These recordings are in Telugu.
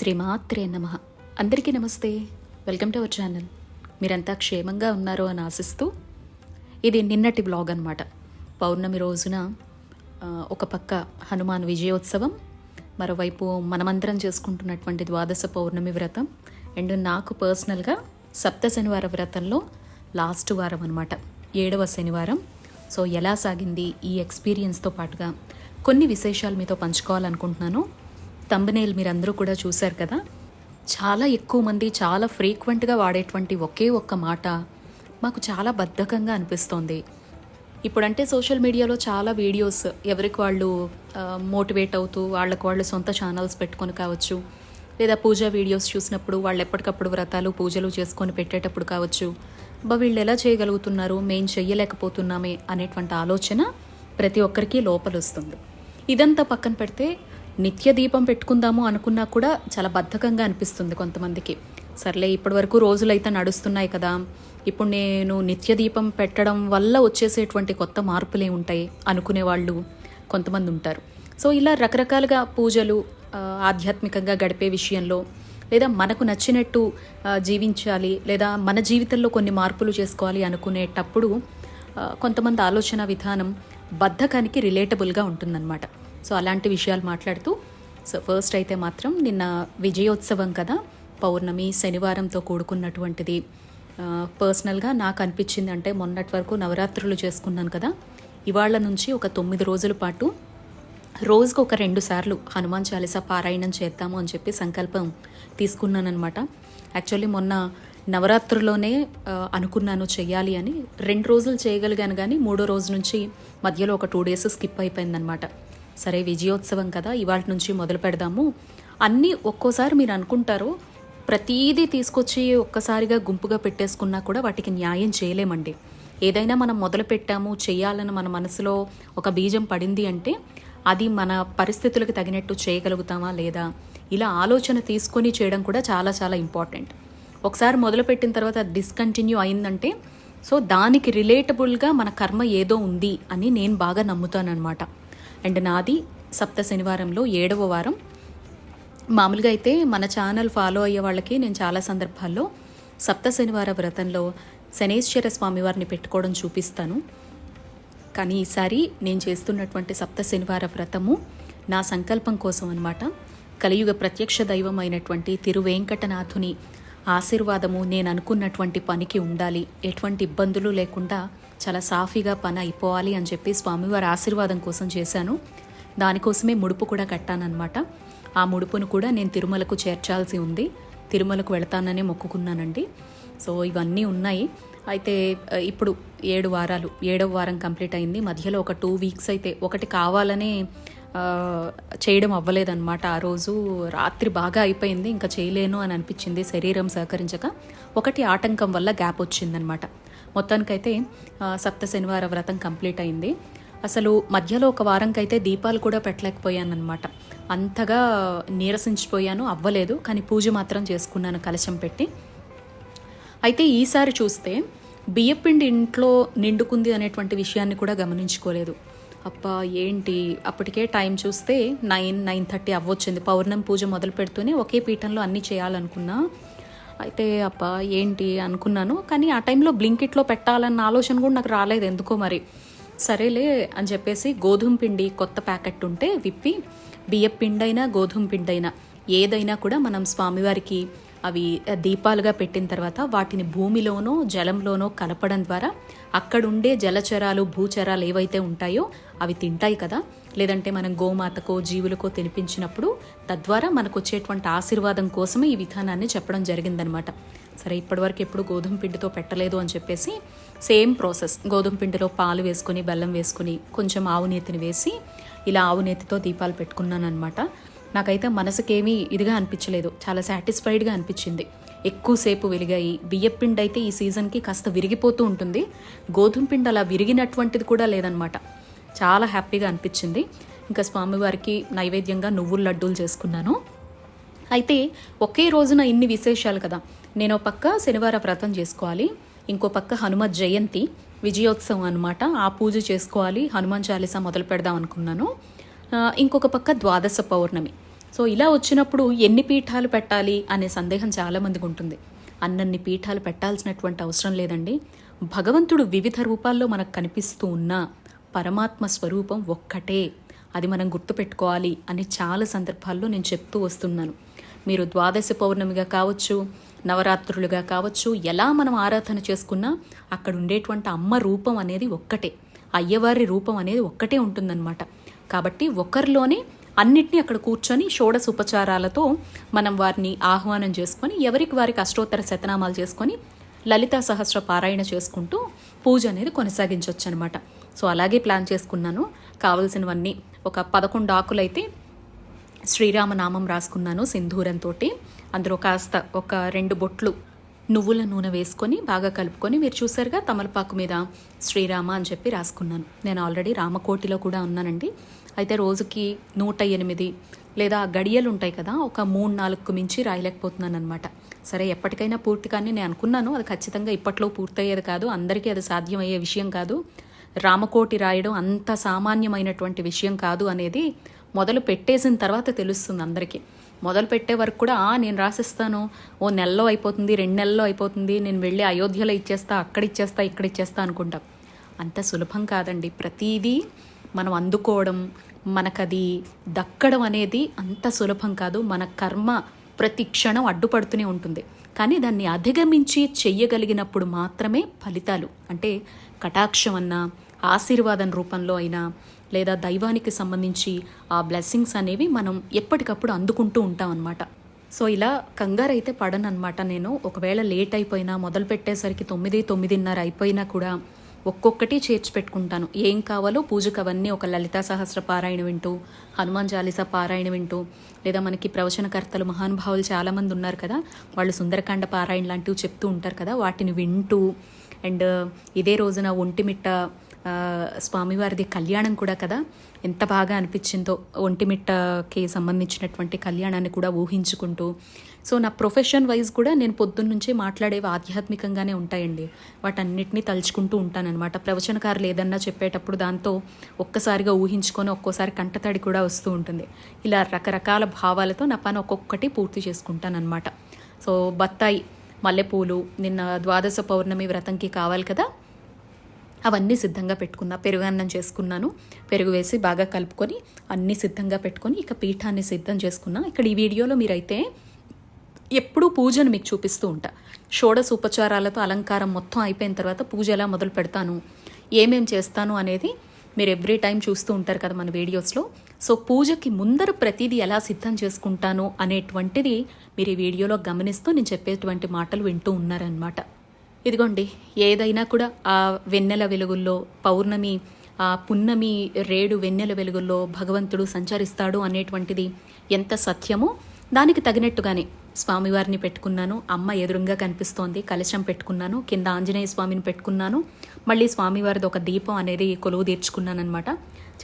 శ్రీమాత్రే నమ. అందరికీ నమస్తే. Welcome to our channel. మీరంతా క్షేమంగా ఉన్నారో అని ఆశిస్తూ ఇది నిన్నటి బ్లాగ్ అనమాట పౌర్ణమి రోజున ఒక పక్క హనుమాన్ విజయోత్సవం మరోవైపు మనమందరం చేసుకుంటున్నటువంటి ద్వాదశ పౌర్ణమి వ్రతం అండ్ నాకు పర్సనల్గా సప్త శనివార వ్రతంలో లాస్ట్ వారం అనమాట ఏడవ శనివారం. సో ఎలా సాగింది ఈ ఎక్స్పీరియన్స్తో పాటుగా కొన్ని విశేషాలు మీతో పంచుకోవాలనుకుంటున్నాను. తంబనేల్ మీరందరూ కూడా చూశారు కదా? చాలా ఎక్కువ మంది చాలా ఫ్రీక్వెంట్గా వాడేటువంటి ఒకే ఒక్క మాట మాకు చాలా బద్ధకంగా అనిపిస్తోంది. ఇప్పుడంటే సోషల్ మీడియాలో చాలా వీడియోస్ ఎవరికి వాళ్ళు మోటివేట్ అవుతూ వాళ్ళకు వాళ్ళు సొంత ఛానల్స్ పెట్టుకొని కావచ్చు లేదా పూజా వీడియోస్ చూసినప్పుడు వాళ్ళు ఎప్పటికప్పుడు వ్రతాలు పూజలు చేసుకొని పెట్టేటప్పుడు కావచ్చు బా వీళ్ళు ఎలా చేయగలుగుతున్నారు మేం చెయ్యలేకపోతున్నామే అనేటువంటి ఆలోచన ప్రతి ఒక్కరికి లోపల వస్తుంది ఇదంతా పక్కన పెడితే నిత్య దీపం పెట్టుకుందాము అనుకున్నా కూడా చాలా బద్ధకంగా అనిపిస్తుంది కొంతమందికి. సర్లే ఇప్పటి వరకు రోజులైతే నడుస్తున్నాయి కదా. ఇప్పుడు నేను నిత్య దీపం పెట్టడం వల్ల వచ్చేసేటువంటి కొత్త మార్పులే ఉంటాయి అనుకునే వాళ్ళు కొంతమంది ఉంటారు. సో ఇలా రకరకాలుగా పూజలు ఆధ్యాత్మికంగా గడిపే విషయంలో లేదా మనకు నచ్చినట్టు జీవించాలి లేదా మన జీవితంలో కొన్ని మార్పులు చేసుకోవాలి అనుకునేటప్పుడు కొంతమంది ఆలోచన విధానం బద్ధకానికి రిలేటబుల్గా ఉంటుందన్నమాట. సో అలాంటి విషయాలు మాట్లాడుతూ సో ఫస్ట్ అయితే మాత్రం నిన్న విజయోత్సవం కదా పౌర్ణమి శనివారంతో కూడుకున్నటువంటిది. పర్సనల్గా నాకు అనిపించింది అంటే మొన్నటి వరకు నవరాత్రులు చేసుకున్నాను కదా ఇవాళ నుంచి ఒక తొమ్మిది రోజుల పాటు రోజుకు ఒక రెండు సార్లు హనుమాన్ చాలీసా పారాయణం చేద్దాము అని చెప్పి సంకల్పం తీసుకున్నానమాట యాక్చువల్లీ మొన్న నవరాత్రులోనే అనుకున్నాను చేయాలి అని. రెండు రోజులు చేయగలిగాను కానీ మూడో రోజు నుంచి మధ్యలో ఒక టూ డేస్ స్కిప్ అయిపోయిందనమాట సరే విజయోత్సవం కదా ఇవాళ నుంచి మొదలు పెడదాము. అన్నీ ఒక్కోసారి మీరు అనుకుంటారు ప్రతీదీ తీసుకొచ్చి ఒక్కసారిగా గుంపుగా పెట్టేసుకున్నా కూడా వాటికి న్యాయం చేయలేమండి. ఏదైనా మనం మొదలు పెట్టాము చేయాలని మన మనసులో ఒక బీజం పడింది అంటే అది మన పరిస్థితులకు తగినట్టు చేయగలుగుతామా లేదా? ఇలా ఆలోచన తీసుకొని చేయడం కూడా చాలా చాలా ఇంపార్టెంట్. ఒకసారి మొదలుపెట్టిన తర్వాత డిస్కంటిన్యూ అయిందంటే సో దానికి రిలేటబుల్గా మన కర్మ ఏదో ఉంది అని నేను బాగా నమ్ముతానమాట అండ్ నాది సప్త శనివారంలో ఏడవ వారం. మామూలుగా అయితే మన ఛానల్ ఫాలో అయ్యే వాళ్ళకి నేను చాలా సందర్భాల్లో సప్త శనివార వ్రతంలో శనేశ్వర స్వామి వారిని పెట్టుకోవడం చూపిస్తాను. కానీ ఈసారి నేను చేస్తున్నటువంటి సప్త శనివార వ్రతము నా సంకల్పం కోసం అనమాట కలియుగ ప్రత్యక్ష దైవం అయినటువంటి తిరువేంకటనాథుని ఆశీర్వాదము నేను అనుకున్నటువంటి పనికి ఉండాలి. ఎటువంటి ఇబ్బందులు లేకుండా చాలా సాఫీగా పని అయిపోవాలి అని చెప్పి స్వామివారి ఆశీర్వాదం కోసం చేశాను. దానికోసమే ముడుపు కూడా కట్టానన్నమాట. ఆ ముడుపును కూడా నేను తిరుమలకు చేర్చాల్సి ఉంది. తిరుమలకు వెళ్తాననే మొక్కుకున్నానండి. సో ఇవన్నీ ఉన్నాయి. అయితే ఇప్పుడు ఏడు వారాలు ఏడవ వారం కంప్లీట్ అయింది. మధ్యలో ఒక టూ వీక్స్ అయితే ఒకటి కావాలనే చేయడం అవ్వలేదన్నమాట. ఆ రోజు రాత్రి బాగా అయిపోయింది. ఇంకా చేయలేను అని అనిపించింది శరీరం సహకరించక. ఒకటి ఆటంకం వల్ల గ్యాప్ వచ్చిందనమాట మొత్తానికైతే సప్త శనివార వ్రతం కంప్లీట్ అయింది. అసలు మధ్యలో ఒక వారంకైతే దీపాలు కూడా పెట్టలేకపోయానమాట అంతగా నీరసించిపోయాను అవ్వలేదు కానీ పూజ మాత్రం చేసుకున్నాను కలశం పెట్టి. అయితే ఈసారి చూస్తే బియ్యపిండి ఇంట్లో నిండుకుంది అనేటువంటి విషయాన్ని కూడా గమనించుకోలేదు. అప్ప ఏంటి? అప్పటికే టైం చూస్తే నైన్ నైన్ థర్టీ అవ్వొచ్చింది. పౌర్ణమి పూజ మొదలు పెడుతూనే ఒకే పీఠంలో అన్నీ చేయాలనుకున్నా అయితే అబ్బా ఏంటి అనుకున్నాను. కానీ ఆ టైంలో బ్లింకిట్లో పెట్టాలన్న ఆలోచన కూడా నాకు రాలేదు ఎందుకో మరి. సరేలే అని చెప్పేసి గోధుమ పిండి కొత్త ప్యాకెట్ ఉంటే విప్పి బియ్యం పిండైనా గోధుమ పిండైనా ఏదైనా కూడా మనం స్వామివారికి అవి దీపాలుగా పెట్టిన తర్వాత వాటిని భూమిలోనో జలంలోనో కలపడం ద్వారా అక్కడుండే జలచరాలు భూచరాలు ఏవైతే ఉంటాయో అవి తింటాయి కదా. లేదంటే మనం గోమాతకో జీవులకో తినిపించినప్పుడు తద్వారా మనకు వచ్చేటువంటి ఆశీర్వాదం కోసమే ఈ విధానాన్ని చెప్పడం జరిగిందనమాట. సరే ఇప్పటివరకు ఎప్పుడు గోధుమ పిండితో పెట్టలేదు అని చెప్పేసి సేమ్ ప్రాసెస్. గోధుమ పిండిలో పాలు వేసుకుని బెల్లం వేసుకుని కొంచెం ఆవు నేతిని వేసి ఇలా ఆవు నేతితో దీపాలు పెట్టుకున్నాను అనమాట నాకైతే మనసుకేమీ ఇదిగా అనిపించలేదు. చాలా సాటిస్ఫైడ్గా అనిపించింది. ఎక్కువసేపు వెలిగాయి. బియ్యపిండి అయితే ఈ సీజన్కి కాస్త విరిగిపోతూ ఉంటుంది. గోధుమ పిండి అలా విరిగినటువంటిది కూడా లేదనమాట. చాలా హ్యాపీగా అనిపించింది. ఇంకా స్వామివారికి నైవేద్యంగా నువ్వుల లడ్డూలు చేసుకున్నాను. అయితే ఒకే రోజున ఇన్ని విశేషాలు కదా. నేను ఒక పక్క శనివార వ్రతం చేసుకోవాలి. ఇంకో పక్క హనుమ జయంతి విజయోత్సవం అనమాట ఆ పూజ చేసుకోవాలి. హనుమాన్ చాలీసా మొదలు పెడదాం అనుకున్నాను. ఇంకొక పక్క ద్వాదశ పౌర్ణమి. సో ఇలా వచ్చినప్పుడు ఎన్ని పీఠాలు పెట్టాలి అనే సందేహం చాలామందికి ఉంటుంది. అన్నన్ని పీఠాలు పెట్టాల్సినటువంటి అవసరం లేదండి. భగవంతుడు వివిధ రూపాల్లో మనకు కనిపిస్తూ ఉన్న పరమాత్మ స్వరూపం ఒక్కటే. అది మనం గుర్తుపెట్టుకోవాలి అని చాలా సందర్భాల్లో నేను చెప్తూ వస్తున్నాను. మీరు ద్వాదశ పౌర్ణమిగా కావచ్చు నవరాత్రులుగా కావచ్చు ఎలా మనం ఆరాధన చేసుకున్నా అక్కడ ఉండేటువంటి అమ్మ రూపం అనేది ఒక్కటే. అయ్యవారి రూపం అనేది ఒక్కటే ఉంటుందన్నమాట. కాబట్టి ఒకరిలోనే అన్నిటినీ అక్కడ కూర్చొని షోడశ ఉపచారాలతో మనం వారిని ఆహ్వానం చేసుకొని ఎవరికి వారికి అష్టోత్తర శతనామాలు చేసుకొని లలితా సహస్ర పారాయణ చేసుకుంటూ పూజ అనేది కొనసాగించవచ్చు అనమాట సో అలాగే ప్లాన్ చేసుకున్నాను. కావలసినవన్నీ ఒక పదకొండు ఆకులైతే శ్రీరామనామం రాసుకున్నాను సింధూరంతో అందులో కాస్త ఒక రెండు బొట్లు నువ్వుల నూనె వేసుకొని బాగా కలుపుకొని మీరు చూసారుగా తమలపాకు మీద శ్రీరామ అని చెప్పి రాసుకున్నాను. నేను ఆల్రెడీ రామకోటిలో కూడా ఉన్నానండి. అయితే రోజుకి నూట ఎనిమిది లేదా గడియలు ఉంటాయి కదా ఒక మూడు నాలుగుకు మించి రాయలేకపోతున్నాను అనమాట సరే ఎప్పటికైనా పూర్తి కానీ నేను అనుకున్నాను అది ఖచ్చితంగా ఇప్పట్లో పూర్తయ్యేది కాదు అందరికీ అది సాధ్యమయ్యే విషయం కాదు. రామకోటి రాయడం అంత సామాన్యమైనటువంటి విషయం కాదు అనేది మొదలు పెట్టేసిన తర్వాత తెలుస్తుంది అందరికీ. మొదలు పెట్టే వరకు కూడా "ఆ, నేను రాసిస్తాను. ఓ నెలలో అయిపోతుంది రెండు నెలల్లో అయిపోతుంది. నేను వెళ్ళి అయోధ్యలో ఇచ్చేస్తా అక్కడ ఇచ్చేస్తా ఇక్కడ ఇచ్చేస్తా అనుకుంటాం. అంత సులభం కాదండి. ప్రతిదీ మనం అందుకోవడం మనకది దక్కడం అనేది అంత సులభం కాదు. మన కర్మ ప్రతి క్షణం అడ్డుపడుతూనే ఉంటుంది. కానీ దాన్ని అధిగమించి చెయ్యగలిగినప్పుడు మాత్రమే ఫలితాలు. అంటే కటాక్షం అన్నా ఆశీర్వాదం రూపంలో అయినా లేదా దైవానికి సంబంధించి ఆ బ్లెస్సింగ్స్ అనేవి మనం ఎప్పటికప్పుడు అందుకుంటూ ఉంటాం అనమాట సో ఇలా కంగారు అయితే పడను అనమాట నేను. ఒకవేళ లేట్ అయిపోయినా మొదలు పెట్టేసరికి తొమ్మిది తొమ్మిదిన్నర అయిపోయినా కూడా ఒక్కొక్కటి చేర్చి పెట్టుకుంటాను ఏం కావాలో పూజకు అవన్నీ ఒక లలితా సహస్ర పారాయణ వింటూ హనుమాన్ చాలీసా పారాయణ వింటూ లేదా మనకి ప్రవచనకర్తలు మహానుభావులు చాలామంది ఉన్నారు కదా వాళ్ళు సుందరకాండ పారాయణ లాంటివి చెప్తూ ఉంటారు కదా వాటిని వింటూ అండ్ ఇదే రోజున ఒంటిమిట్ట స్వామివారిది కళ్యాణం కూడా కదా ఎంత బాగా అనిపించిందో ఒంటిమిట్టకి సంబంధించినటువంటి కళ్యాణాన్ని కూడా ఊహించుకుంటూ సో నా ప్రొఫెషన్ వైజ్ కూడా నేను పొద్దున్నుంచే మాట్లాడేవి ఆధ్యాత్మికంగానే ఉంటాయండి. వాటన్నిటిని తలుచుకుంటూ ఉంటానన్నమాట. ప్రవచనకారులు ఏదన్నా చెప్పేటప్పుడు దాంతో ఒక్కసారిగా ఊహించుకొని ఒక్కోసారి కంటతడి కూడా వస్తూ ఉంటుంది. ఇలా రకరకాల భావాలతో నా పని ఒక్కొక్కటి పూర్తి చేసుకుంటానన్నమాట. సో బత్తాయి మల్లెపూలు నిన్న ద్వాదశ పౌర్ణమి వ్రతంకి కావాలి కదా? అవన్నీ సిద్ధంగా పెట్టుకున్నా పెరుగు అన్నం చేసుకున్నాను. పెరుగు వేసి బాగా కలుపుకొని అన్నీ సిద్ధంగా పెట్టుకొని ఇక పీఠాన్ని సిద్ధం చేసుకున్నా. ఇక్కడ ఈ వీడియోలో మీరైతే ఎప్పుడూ పూజను మీకు చూపిస్తూ ఉంటా. షోడశ ఉపచారాలతో అలంకారం మొత్తం అయిపోయిన తర్వాత పూజ ఎలా మొదలు పెడతాను? ఏమేం చేస్తాను అనేది మీరు ఎవ్రీ టైం చూస్తూ ఉంటారు కదా మన వీడియోస్లో సో పూజకి ముందర ప్రతిదీ ఎలా సిద్ధం చేసుకుంటాను అనేటువంటిది మీరు ఈ వీడియోలో గమనిస్తూ నేను చెప్పేటువంటి మాటలు వింటూ ఉన్నారనమాట ఇదిగోండి ఏదైనా కూడా ఆ వెన్నెల వెలుగుల్లో పౌర్ణమి ఆ పున్నమి రేడు వెన్నెల వెలుగుల్లో భగవంతుడు సంచరిస్తాడు అనేటువంటిది ఎంత సత్యమో దానికి తగినట్టుగానే స్వామివారిని పెట్టుకున్నాను. అమ్మ ఎదురుగా కనిపిస్తోంది. కలశం పెట్టుకున్నాను. కింద ఆంజనేయ స్వామిని పెట్టుకున్నాను. మళ్ళీ స్వామివారిది ఒక దీపం అనేది కొలువు తీర్చుకున్నాను అనమాట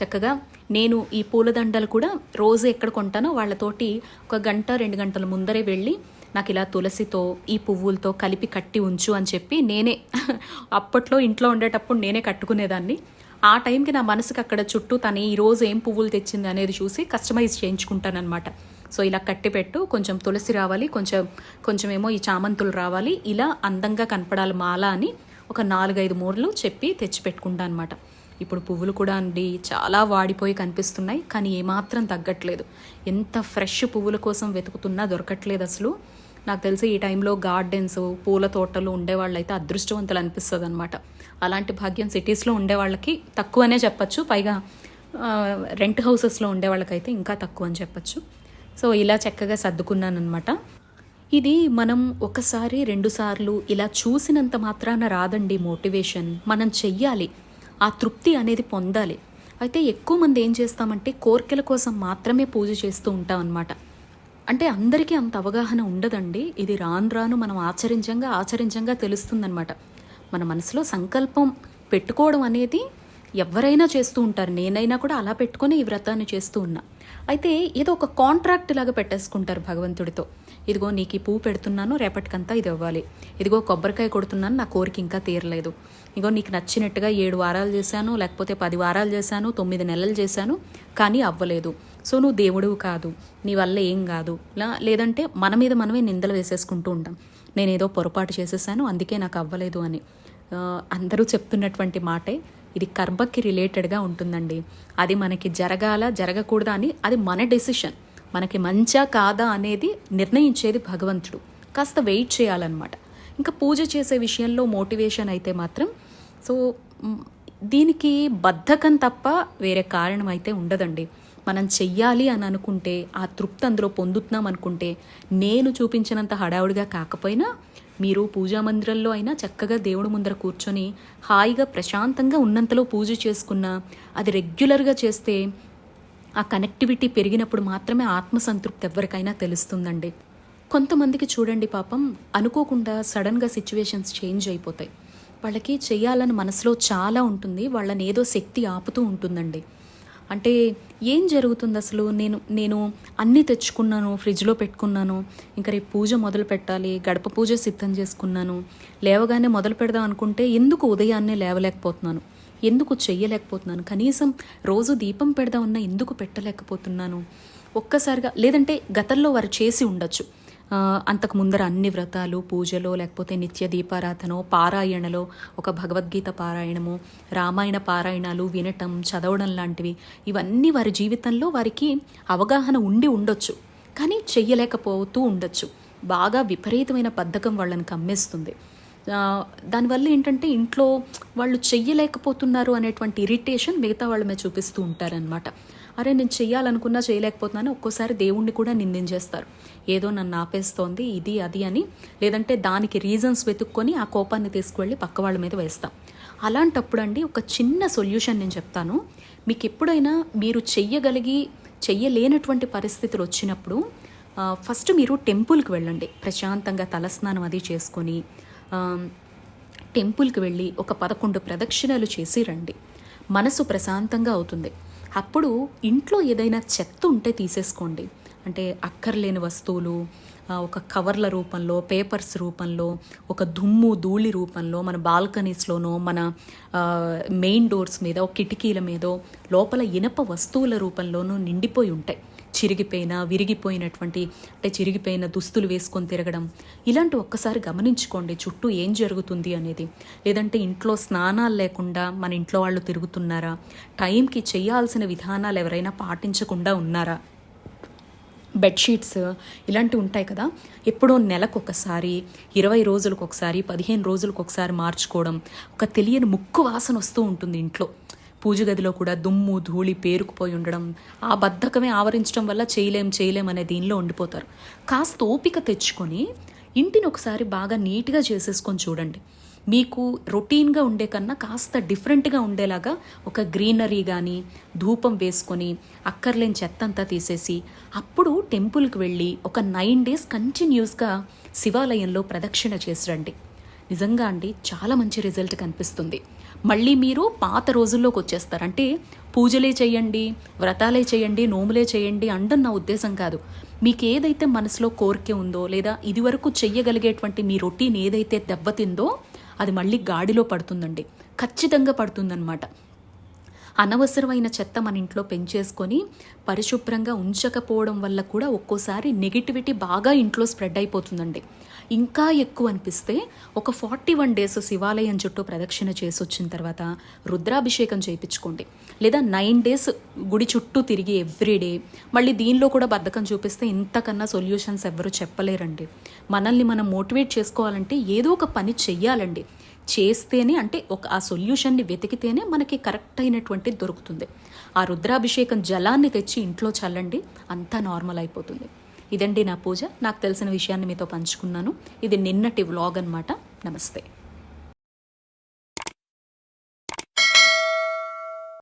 చక్కగా నేను ఈ పూలదండలు కూడా రోజు ఎక్కడ కొంటానో వాళ్ళతోటి ఒక గంట రెండు గంటల ముందరే వెళ్ళి నాకు ఇలా తులసితో ఈ పువ్వులతో కలిపి కట్టి ఉంచు అని చెప్పి నేనే అప్పట్లో ఇంట్లో ఉండేటప్పుడు నేనే కట్టుకునేదాన్ని. ఆ టైంకి నా మనసుకి అక్కడ చుట్టూ తను ఈ రోజు ఏం పువ్వులు తెచ్చింది అనేది చూసి కస్టమైజ్ చేయించుకుంటానన్నమాట. సో ఇలా కట్టి పెట్టు కొంచెం తులసి రావాలి కొంచెం కొంచెం ఏమో ఈ చామంతులు రావాలి. ఇలా అందంగా కనపడాలి మాల అని ఒక నాలుగైదు మూరలు చెప్పి తెచ్చిపెట్టుకుంటా అనమాట ఇప్పుడు పువ్వులు కూడా అండి చాలా వాడిపోయి కనిపిస్తున్నాయి కానీ ఏమాత్రం తగ్గట్లేదు. ఎంత ఫ్రెష్ పువ్వుల కోసం వెతుకుతున్నా దొరకట్లేదు అసలు. నాకు తెలిసి ఈ టైంలో గార్డెన్స్ పూల తోటలు ఉండేవాళ్ళు అయితే అదృష్టవంతులు అనిపిస్తుంది అనమాట అలాంటి భాగ్యం సిటీస్లో ఉండేవాళ్ళకి తక్కువనే చెప్పచ్చు పైగా రెంట్ హౌసెస్లో ఉండే వాళ్ళకైతే ఇంకా తక్కువ అని చెప్పచ్చు. సో ఇలా చక్కగా సర్దుకున్నాను అనమాట ఇది మనం ఒకసారి రెండుసార్లు ఇలా చూసినంత మాత్రాన రాదండి మోటివేషన్. మనం చెయ్యాలి. ఆ తృప్తి అనేది పొందాలి. అయితే ఎక్కువ మంది ఏం చేస్తామంటే కోరికల కోసం మాత్రమే పూజ చేస్తూ ఉంటాం అనమాట అంటే అందరికీ అంత అవగాహన ఉండదండి. ఇది రాను రాను మనం ఆచరించంగా ఆచరించంగా తెలుస్తుందన్నమాట. మన మనసులో సంకల్పం పెట్టుకోవడం అనేది ఎవరైనా చేస్తూ ఉంటారు. నేనైనా కూడా అలా పెట్టుకొని ఈ వ్రతాన్ని చేస్తూ ఉన్నా. అయితే ఏదో ఒక కాంట్రాక్ట్ లాగా పెట్టేసుకుంటారు భగవంతుడితో. ఇదిగో నీకు ఈ పువ్వు పెడుతున్నాను రేపటికంతా ఇది ఇవ్వాలి. ఇదిగో కొబ్బరికాయ కొడుతున్నాను నా కోరిక ఇంకా తీరలేదు. ఇగో నీకు నచ్చినట్టుగా ఏడు వారాలు చేశాను లేకపోతే పది వారాలు చేశాను తొమ్మిది నెలలు చేశాను కానీ అవ్వలేదు. సో నువ్వు దేవుడు కాదు నీ వల్ల ఏం కాదు. లేదంటే మన మీద మనమే నిందలు వేసేసుకుంటూ ఉంటాం. నేను ఏదో పొరపాటు చేసేసాను అందుకే నాకు అవ్వలేదు అని. అందరూ చెప్తున్నటువంటి మాటే ఇది కర్మకి రిలేటెడ్గా ఉంటుందండి. అది మనకి జరగాల జరగకూడదా అని అది మన డెసిషన్. మనకి మంచా కాదా అనేది నిర్ణయించేది భగవంతుడు. కాస్త వెయిట్ చేయాలన్నమాట. ఇంకా పూజ చేసే విషయంలో మోటివేషన్ అయితే మాత్రం సో దీనికి బద్ధకం తప్ప వేరే కారణం అయితే ఉండదండి. మనం చెయ్యాలి అని అనుకుంటే ఆ తృప్తి అందులో పొందుతున్నాం అనుకుంటే నేను చూపించినంత హడావుడిగా కాకపోయినా మీరు పూజా మందిరంలో అయినా చక్కగా దేవుడి ముందర కూర్చొని హాయిగా ప్రశాంతంగా ఉన్నంతలో పూజ చేసుకున్నా అది రెగ్యులర్గా చేస్తే ఆ కనెక్టివిటీ పెరిగినప్పుడు మాత్రమే ఆత్మసంతృప్తి ఎవరికైనా తెలుస్తుందండి. కొంతమందికి చూడండి పాపం అనుకోకుండా సడన్గా సిచ్యువేషన్స్ చేంజ్ అయిపోతాయి. వాళ్ళకి చేయాలని మనసులో చాలా ఉంటుంది వాళ్ళని ఏదో శక్తి ఆపుతూ ఉంటుందండి. అంటే ఏం జరుగుతుంది అసలు నేను నేను అన్నీ తెచ్చుకున్నాను ఫ్రిడ్జ్లో పెట్టుకున్నాను. ఇంకా రేపు పూజ మొదలు పెట్టాలి గడప పూజ సిద్ధం చేసుకున్నాను. లేవగానే మొదలు పెడదాం అనుకుంటే ఎందుకు ఉదయాన్నే లేవలేకపోతున్నాను? ఎందుకు చెయ్యలేకపోతున్నాను? కనీసం రోజు దీపం పెడదామన్నా ఎందుకు పెట్టలేకపోతున్నాను? ఒక్కసారిగా లేదంటే గతంలో వారు చేసి ఉండొచ్చు. అంతకు ముందర అన్ని వ్రతాలు పూజలో లేకపోతే నిత్య దీపారాధనో పారాయణలో ఒక భగవద్గీత పారాయణము రామాయణ పారాయణాలు వినటం చదవడం లాంటివి ఇవన్నీ వారి జీవితంలో వారికి అవగాహన ఉండి ఉండొచ్చు. కానీ చెయ్యలేకపోతూ ఉండొచ్చు. బాగా విపరీతమైన బద్ధకం వాళ్ళని కమ్మేస్తుంది. దానివల్ల ఏంటంటే ఇంట్లో వాళ్ళు చెయ్యలేకపోతున్నారు అనేటువంటి ఇరిటేషన్ మిగతా వాళ్ళ మీద చూపిస్తూ ఉంటారనమాట అరే నేను చెయ్యాలనుకున్నా చేయలేకపోతున్నాను ఒక్కోసారి దేవుణ్ణి కూడా నిందించేస్తారు. ఏదో నన్ను ఆపేస్తోంది ఇది అది అని లేదంటే దానికి రీజన్స్ వెతుక్కొని ఆ కోపాన్ని తీసుకువెళ్ళి పక్క వాళ్ళ మీద వేస్తాం. అలాంటప్పుడు అండి ఒక చిన్న సొల్యూషన్ నేను చెప్తాను. మీకు ఎప్పుడైనా మీరు చెయ్యగలిగి చెయ్యలేనటువంటి పరిస్థితులు వచ్చినప్పుడు ఫస్ట్ మీరు టెంపుల్కి వెళ్ళండి. ప్రశాంతంగా తలస్నానం అది చేసుకొని టెంపుల్కి వెళ్ళి ఒక పదకొండు ప్రదక్షిణలు చేసి రండి. మనసు ప్రశాంతంగా అవుతుంది. అప్పుడు ఇంట్లో ఏదైనా చెత్త ఉంటే తీసేసుకోండి. అంటే అక్కర్లేని వస్తువులు ఒక కవర్ల రూపంలో పేపర్స్ రూపంలో ఒక దుమ్ము ధూళి రూపంలో మన బాల్కనీస్లోనో మన మెయిన్ డోర్స్ మీద ఒక కిటికీల మీదో లోపల ఇనప వస్తువుల రూపంలోనూ నిండిపోయి ఉంటాయి. చిరిగిపోయిన విరిగిపోయినటువంటి అంటే చిరిగిపోయిన దుస్తులు వేసుకొని తిరగడం ఇలాంటి ఒక్కసారి గమనించుకోండి చుట్టూ ఏం జరుగుతుంది అనేది. లేదంటే ఇంట్లో స్నానాలు లేకుండా మన ఇంట్లో వాళ్ళు తిరుగుతున్నారా? టైంకి చేయాల్సిన విధానాలు ఎవరైనా పాటించకుండా ఉన్నారా? బెడ్షీట్స్ ఇలాంటివి ఉంటాయి కదా. ఎప్పుడో నెలకు ఒకసారి ఇరవై రోజులకు ఒకసారి పదిహేను రోజులకు ఒకసారి మార్చుకోవడం ఒక తెలియని ముక్కు వాసన వస్తూ ఉంటుంది ఇంట్లో. పూజ గదిలో కూడా దుమ్ము ధూళి పేరుకుపోయి ఉండడం ఆ బద్ధకమే ఆవరించడం వల్ల చేయలేం చేయలేం అనే దీనిలో ఉండిపోతారు. కాస్త ఓపిక తెచ్చుకొని ఇంటిని ఒకసారి బాగా నీట్గా చేసేసుకొని చూడండి. మీకు రొటీన్గా ఉండే కన్నా కాస్త డిఫరెంట్గా ఉండేలాగా ఒక గ్రీనరీ కానీ ధూపం వేసుకొని అక్కర్లేని చెత్త అంతా తీసేసి అప్పుడు టెంపుల్కి వెళ్ళి ఒక నైన్ డేస్ కంటిన్యూస్గా శివాలయంలో ప్రదక్షిణ చేసి రండి. నిజంగా అండి చాలా మంచి రిజల్ట్ కనిపిస్తుంది. మళ్ళీ మీరు పాత రోజుల్లోకి వచ్చేస్తారు. అంటే పూజలే చేయండి వ్రతాలే చేయండి నోములే చేయండి అండం నా ఉద్దేశం కాదు. మీకు ఏదైతే మనసులో కోరిక ఉందో లేదా ఇదివరకు చెయ్యగలిగేటువంటి మీ రొటీన్ ఏదైతే దెబ్బతిందో అది మళ్ళీ గాడిలో పడుతుందండి. ఖచ్చితంగా పడుతుందన్నమాట. అనవసరమైన చెత్త మన ఇంట్లో పెంచేసుకొని పరిశుభ్రంగా ఉంచకపోవడం వల్ల కూడా ఒక్కోసారి నెగిటివిటీ బాగా ఇంట్లో స్ప్రెడ్ అయిపోతుందండి. ఇంకా ఎక్కువ అనిపిస్తే ఒక ఫార్టీ వన్ డేస్ శివాలయం చుట్టూ ప్రదక్షిణ చేసి వచ్చిన తర్వాత రుద్రాభిషేకం చేయించుకోండి. లేదా నైన్ డేస్ గుడి చుట్టూ తిరిగి ఎవ్రీడే మళ్ళీ దీనిలో కూడా బద్ధకం చూపిస్తే ఇంతకన్నా సొల్యూషన్స్ ఎవ్వరూ చెప్పలేరండి. మనల్ని మనం మోటివేట్ చేసుకోవాలంటే ఏదో ఒక పని చెయ్యాలండి. చేస్తేనే అంటే ఒక ఆ సొల్యూషన్ని వెతికితేనే మనకి కరెక్ట్ అయినటువంటి దొరుకుతుంది. ఆ రుద్రాభిషేకం జలాన్ని తెచ్చి ఇంట్లో చల్లండి అంతా నార్మల్ అయిపోతుంది. ఇదండి నా పూజ. నాకు తెలిసిన విషయాన్ని మీతో పంచుకున్నాను. ఇది నిన్నటి వ్లాగ్ అనమాట నమస్తే.